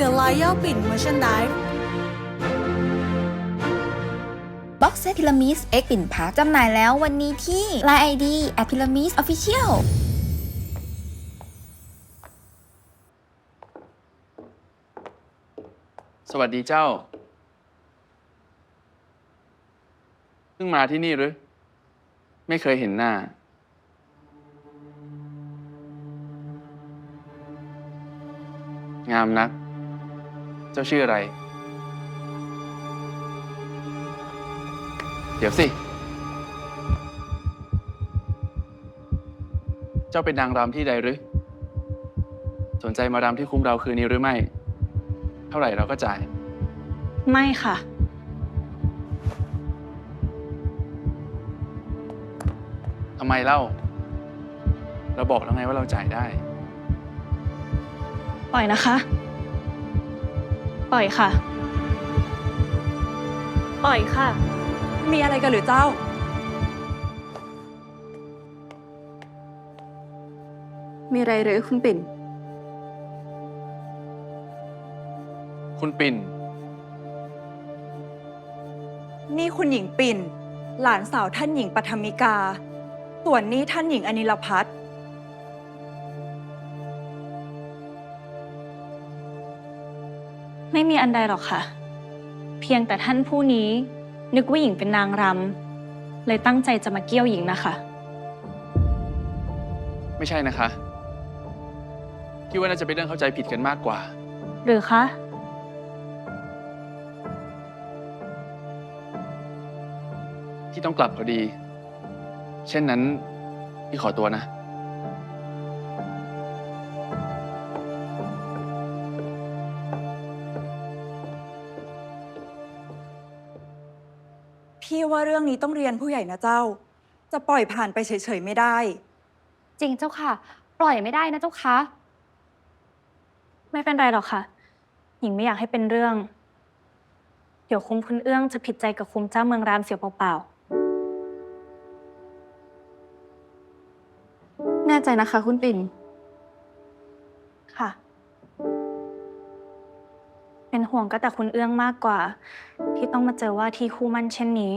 The Royal Print Merchandise บ็อกเซตพิรามิสเอ็กปิ่นพักจำหน่ายแล้ววันนี้ที่ Line ID at Pyramis Official สวัสดีเจ้า เพิ่งมาที่นี่หรือ ไม่เคยเห็นหน้า งามนัก เจ้าชื่ออะไร เดี๋ยวสิ เจ้าเป็นนางรำที่ใดหรือ สนใจมารำที่คุ้มเราคืนนี้หรือไม่ เท่าไหร่เราก็จ่าย ไม่ค่ะ ทำไมเล่า เราบอกแล้วไงว่าเราจ่ายได้ ปล่อยนะคะ ปล่อยค่ะ ปล่อยค่ะ มีอะไรกันหรือเจ้า มีอะไรหรือคุณปิ่น คุณปิ่น นี่คุณหญิงปิ่น หลานสาวท่านหญิงปฐมิกา ส่วนนี้ท่านหญิงอนิลพัฒน์ ไม่มีอันใดหรอกค่ะ เพียงแต่ท่านผู้นี้ นึกว่าหญิงเป็นนางรำเลยตั้งใจจะมาเกี้ยวหญิงนะคะ ไม่ใช่นะคะคิดว่าน่าจะเป็นเรื่องเข้าใจผิดกันมากกว่า หรือคะที่ต้องกลับพอดี เช่นนั้นพี่ขอตัวนะ พี่ว่าเรื่องนี้ต้องเรียนผู้ใหญ่นะเจ้า จะปล่อยผ่านไปเฉยๆไม่ได้ จริงเจ้าค่ะ ปล่อยไม่ได้นะเจ้าคะไม่เป็นไรหรอกค่ะ หญิงไม่อยากให้เป็นเรื่อง เดี๋ยวคุ้มคุณเอื้องจะผิดใจกับคุ้มเจ้าเมืองรามเสียเปล่าแน่ใจนะคะคุณปิ่น เป็นห่วงก็แต่คุณเอื้องมากกว่า ที่ต้องมาเจอว่าที่คู่มั่นเช่นนี้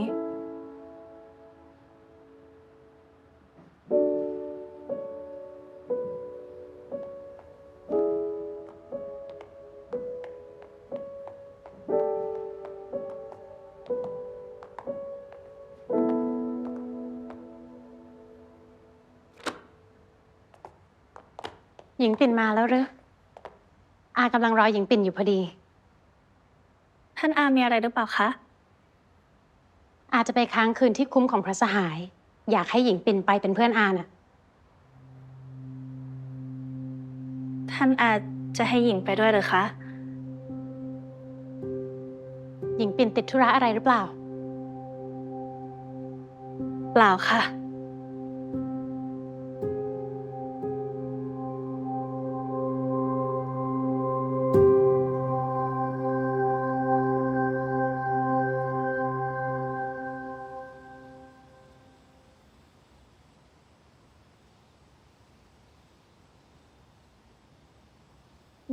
หญิงปิ่นมาแล้วหรืออากำลังรอหญิงปิ่นอยู่พอดี ท่านอามีอะไรหรือเปล่าคะ อาจจะไปค้างคืนที่คุ้มของพระสหาย อยากให้หญิงปิ่นไปเป็นเพื่อนอาน่ะ ท่านอาจจะให้หญิงไปด้วยหรือคะ หญิงปิ่นติดธุระอะไรหรือเปล่า เปล่าค่ะ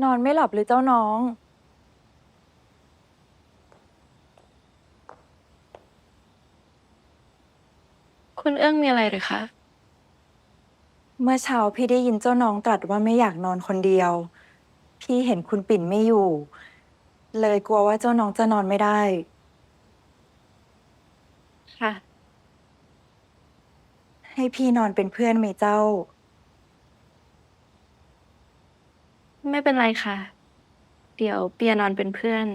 นอนไม่หลับหรือเจ้าน้อง คุณเอื้องมีอะไรหรือคะ เมื่อเช้าพี่ได้ยินเจ้าน้องตรัสว่าไม่อยากนอนคนเดียว พี่เห็นคุณปิ่นไม่อยู่ เลยกลัวว่าเจ้าน้องจะนอนไม่ได้ ค่ะ ให้พี่นอนเป็นเพื่อนไหมเจ้า ไม่ เป็นไรค่ะ เดี๋ยวเปียนอนเป็นเพื่อน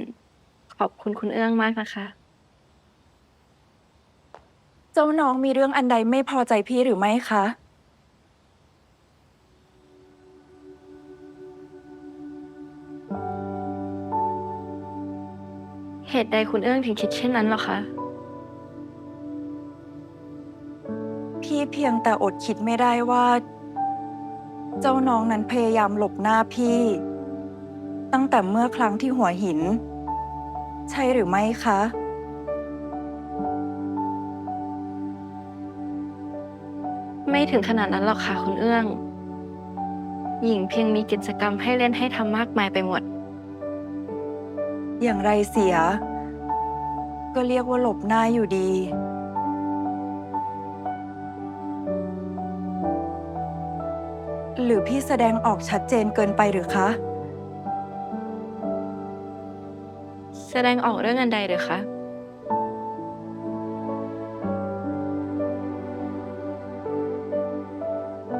ขอบคุณคุณเอื้องมากนะคะ เจ้าน้องมีเรื่องอันใดไม่พอใจพี่หรือไม่คะ เหตุใดคุณเอื้องถึงคิดเช่นนั้นหรอคะ พี่เพียงแต่อดคิดไม่ได้ว่า เจ้าน้องนั้นพยายามหลบหน้าพี่ ตั้งแต่เมื่อครั้งที่หัวหิน ใช่หรือไม่คะ ไม่ถึงขนาดนั้นหรอกค่ะคุณเอื้อง หญิงเพียงมีกิจกรรมให้เล่นให้ทำมากมายไปหมด อย่างไรเสีย ก็เรียกว่าหลบหน้าอยู่ดี หรือพี่แสดงออกชัดเจนเกินไปหรือคะ แสดงออกเรื่องอันใดหรือคะ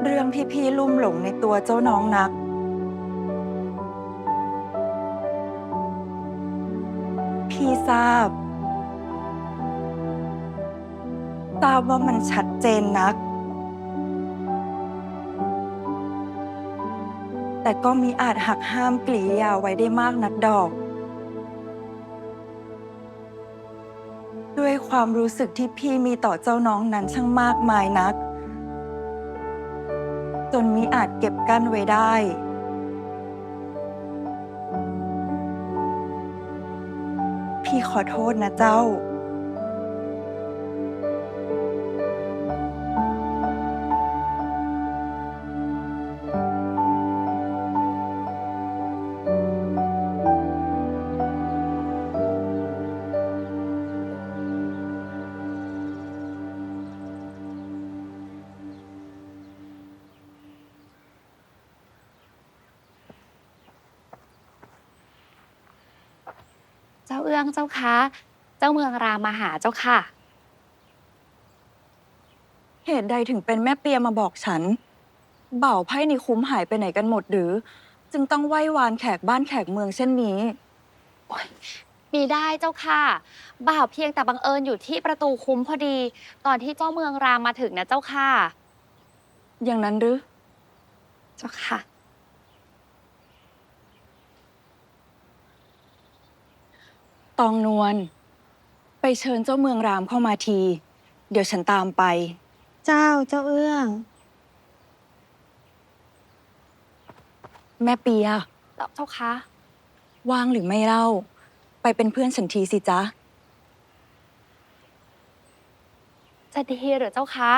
เรื่องที่พี่ลุ่มหลงในตัวเจ้าน้องนัก พี่ทราบ ทราบว่ามันชัดเจนนัก แต่ก็มีอาจหักห้ามกริยาไว้ได้มากนักดอก ด้วยความรู้สึกที่พี่มีต่อเจ้าน้องนั้นช่างมากมายนัก จนมิอาจเก็บกั้นไว้ได้พี่ขอโทษนะเจ้า เจ้าเอื้องเจ้าคะ เจ้าเมืองรามมาหาเจ้าค่ะ เหตุใดถึงเป็นแม่เปียมาบอกฉันบ่าวไพ่ในคุ้มหายไปไหนกันหมดหรือ จึงต้องไหว้วานแขกบ้านแขกเมืองเช่นนี้ มีได้เจ้าค่ะ บ่าวเพียงแต่บังเอิญอยู่ที่ประตูคุ้มพอดี ตอนที่เจ้าเมืองรามมาถึงนะเจ้าค่ะ อย่างนั้นหรือ เจ้าค่ะ ตองนวลไปเชิญเจ้าเมืองรามเข้ามาที เดี๋ยวฉันตามไป เจ้าเจ้าเอื้อง แม่เปีย เจ้าคะว่างหรือไม่เล่า ไปเป็นเพื่อนฉันทีสิจ๊ะ จะดีหรือเจ้าคะ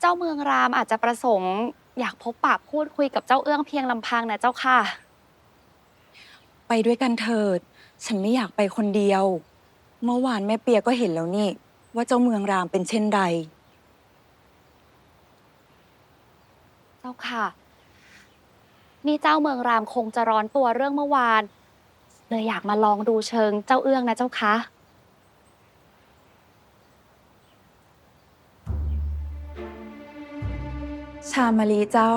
เจ้าเมืองรามอาจจะประสงค์อยากพบปะพูดคุยกับเจ้าเอื้องเพียงลำพังนะเจ้าค่ะ ไปด้วยกันเถิด ฉันไม่อยากไปคนเดียว เมื่อวานแม่เปียก็เห็นแล้วนี่ ว่าเจ้าเมืองรามเป็นเช่นไรเจ้าค่ะ นี่เจ้าเมืองรามคงจะร้อนตัวเรื่องเมื่อวาน เลยอยากมาลองดูเชิงเจ้าเอื้องนะเจ้าคะชามาลีเจ้า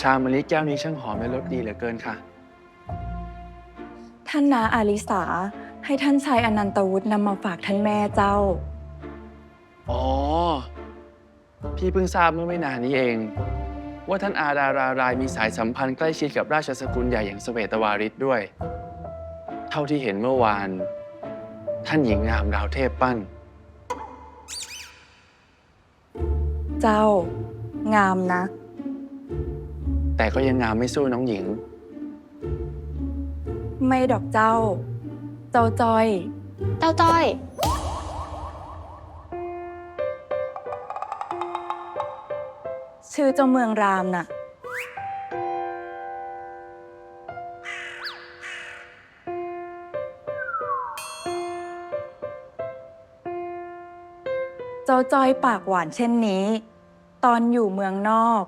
ชามะลิแก้วนี้ช่างหอมและรสดีเหลือเกินค่ะ ท่านนาอาลิสา ให้ท่านชายอนันตวุฒินำมาฝากท่านแม่เจ้า อ๋อ พี่เพิ่งทราบเมื่อไม่นานนี้เอง ว่าท่านอาดารารายมีสายสัมพันธ์ใกล้ชิดกับราชสกุลใหญ่อย่างสเวตวาริศด้วย เท่าที่เห็นเมื่อวาน ท่านหญิงงามดาวเทพปั้น เจ้างามนะ แต่ก็ยังงามไม่สู้น้องหญิง ไม่ดอกเจ้า เจ้าจอยเจ้าจ้อย ชื่อเจ้าเมืองรามน่ะ เจ้าจอยปากหวานเช่นนี้ ตอนอยู่เมืองนอก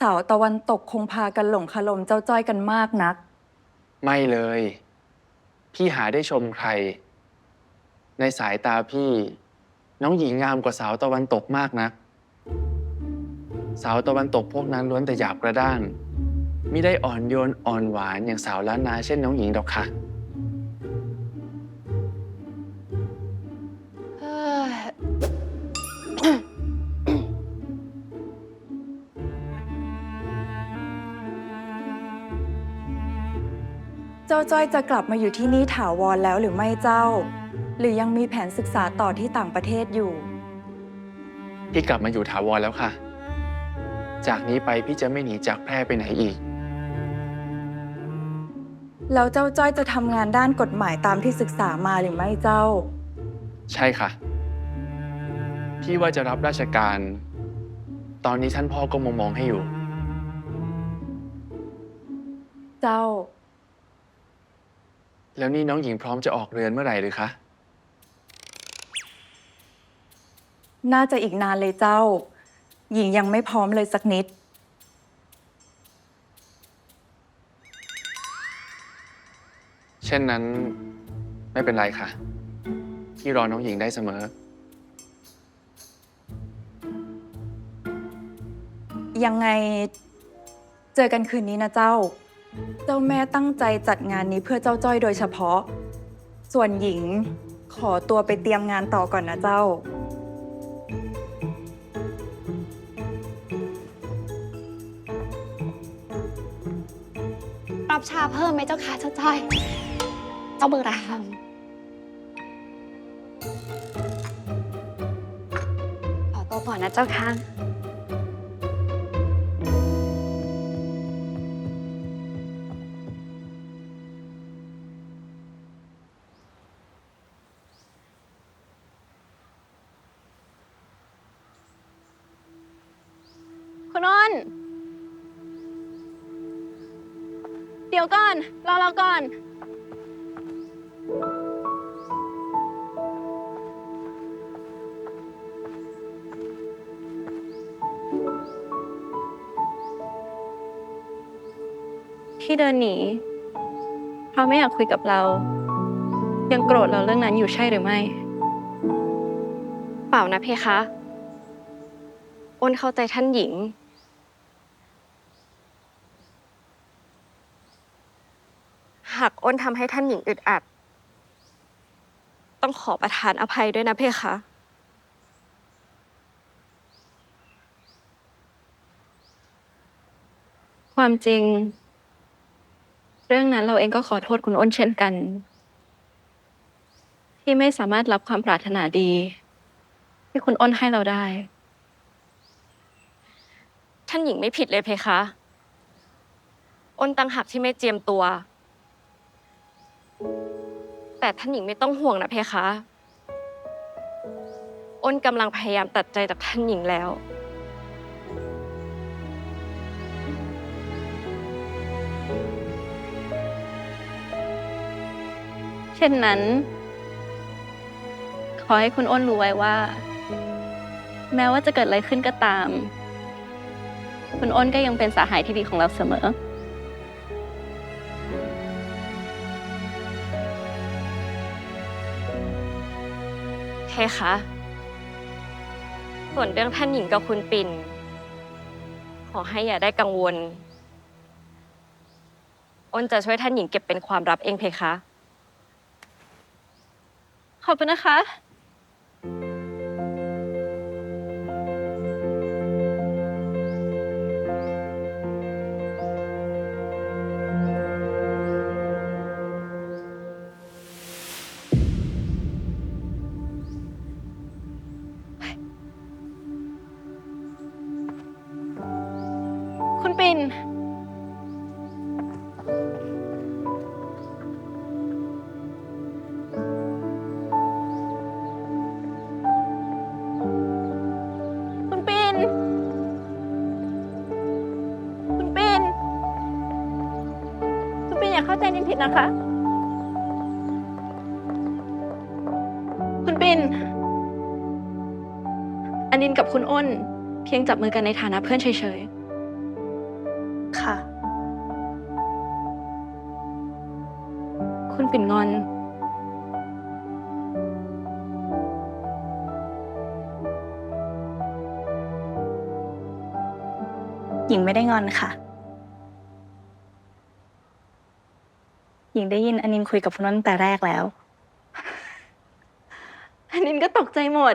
สาวตะวันตกคงพากันหลงคลมเจ้าจ้อยกันมากนัก ไม่เลย พี่หาได้ชมใคร ในสายตาพี่ น้องหญิงงามกว่าสาวตะวันตกมากนะสาวตะวันตกพวกนั้นล้วนแต่หยาบกระด้างมิได้อ่อนโยนอ่อนหวานอย่างสาวล้านนาเช่นน้องหญิงดอกค่ะ จ้าจ้อยจะกลับมาอยู่ที่นี่ถาวรแล้วหรือไม่เจ้า หรือยังมีแผนศึกษาต่อที่ต่างประเทศอยู่ พี่กลับมาอยู่ถาวรแล้วค่ะ จากนี้ไปพี่จะไม่หนีจากแพร่ไปไหนอีก แล้วเจ้าจ้อยจะทำงานด้านกฎหมายตามที่ศึกษามาหรือไม่เจ้า ใช่ค่ะ พี่ว่าจะรับราชการ ตอนนี้ท่านพ่อก็มองมองๆให้อยู่ เจ้า แล้วนี่น้องหญิงพร้อมจะออกเรือนเมื่อไหร่หรือคะ น่าจะอีกนานเลยเจ้า หญิงยังไม่พร้อมเลยสักนิด เช่นนั้นไม่เป็นไรค่ะ ที่รอน้องหญิงได้เสมอ ยังไงเจอกันคืนนี้นะเจ้า เจ้าแม่ตั้งใจจัดงานนี้เพื่อเจ้าจ้อยโดยเฉพาะ ส่วนหญิงขอตัวไปเตรียมงานต่อก่อนนะเจ้า รับชาเพิ่มไหมเจ้าค่ะเจ้าจ้อย เจ้าเมืองรามขอตัวก่อนนะเจ้าค่ะ ดี๋ยวก่อน รอเราก่อน ที่เดินหนี เพราะไม่อยากคุยกับเรา ยังโกรธเราเรื่องนั้นอยู่ใช่หรือไม่ เปล่านะเพคะ อ้นเข้าใจท่านหญิง หาก อ้นทำให้ท่านหญิงอึดอัด ต้องขอประทานอภัยด้วยนะเพคะ ความจริง เรื่องนั้นเราเองก็ขอโทษคุณอ้นเช่นกัน ที่ไม่สามารถรับความปรารถนาดี ที่คุณอ้นให้เราได้ ท่านหญิงไม่ผิดเลยเพคะ อ้นตั้งหักที่ไม่เจียมตัว แต่ท่านหญิงไม่ต้องห่วงนะเพคะ อ้นกำลังพยายามตัดใจจากท่านหญิงแล้ว เช่นนั้น ขอให้คุณอ้นรู้ไว้ว่า แม้ว่าจะเกิดอะไรขึ้นก็ตาม คุณอ้นก็ยังเป็นสาหายที่ดีของเราเสมอ เพคะ ส่วนเรื่องท่านหญิงกับคุณปิ่น ขอให้อย่าได้กังวล อ้นจะช่วยท่านหญิงเก็บเป็นความลับเองเพคะ ขอบคุณนะคะ ผิดนะคะ คุณปิ่นอันนินกับคุณอ้น เพียงจับมือกันในฐานะเพื่อนเฉยๆ ค่ะ คุณปิ่นงอนหญิงไม่ได้งอนค่ะ งได้ยินอนินคุยกับคุณอ้นตั้งแต่แรกแล้ว อนินก็ตกใจหมด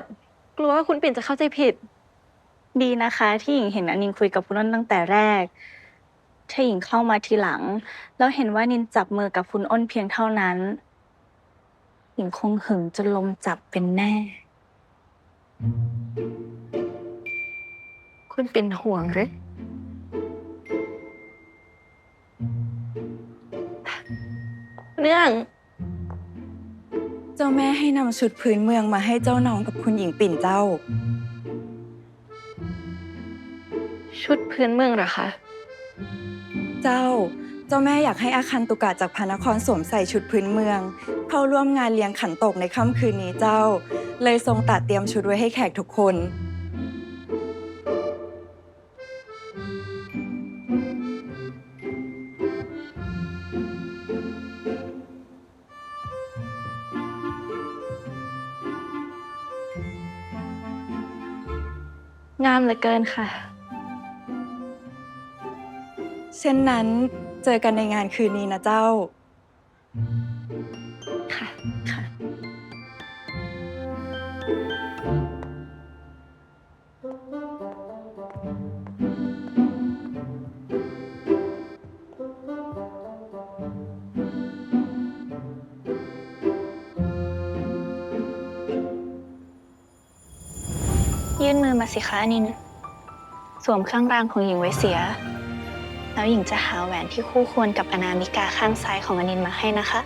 กลัวว่าคุณปิ่นจะเข้าใจผิด ดีนะคะ ที่หญิงเห็นอนินคุยกับคุณอ้นตั้งแต่แรก ถ้าหญิงเข้ามาทีหลัง แล้วเห็นว่านินจับมือกับคุณอ้นเพียงเท่านั้น หญิงคงหึงจนลมจับเป็นแน่ คุณเป็นห่วงหรือ เรื่อง เจ้าแม่ให้นำชุดพื้นเมืองมาให้เจ้าน้องกับคุณหญิงปิ่นเจ้า ชุดพื้นเมืองเหรอคะ เจ้า เจ้าแม่อยากให้อาคันตุกะจากพระนครสวมใส่ชุดพื้นเมือง เข้าร่วมงานเลี้ยงขันโตกในค่ำคืนนี้เจ้า เลยทรงตัดเตรียมชุดไว้ให้แขกทุกคน เหลือเกินค่ะ เช่นนั้นเจอกันในงานคืนนี้นะเจ้า ค่ะ ค่ะ สิคะอนิน สวมเครื่องรางของหญิงไว้เสีย แล้วหญิงจะหาแหวนที่คู่ควรกับอนามิกาข้างซ้ายของอนินมาให้นะคะ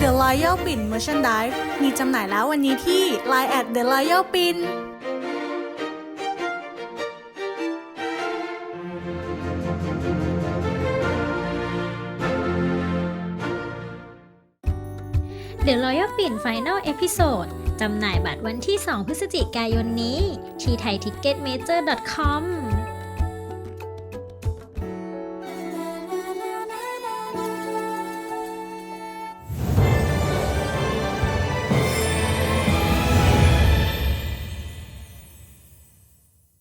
The Royal Pin Merchandise มีจำหน่ายแล้ววันนี้ที่ Line at The Royal Pin The Royal p i n Final Episode จำหน่ายบัตรวันที่ 2 พฤศจิกายนนี้ ที่ไทยทิกเก็ตเมเจอร์ .com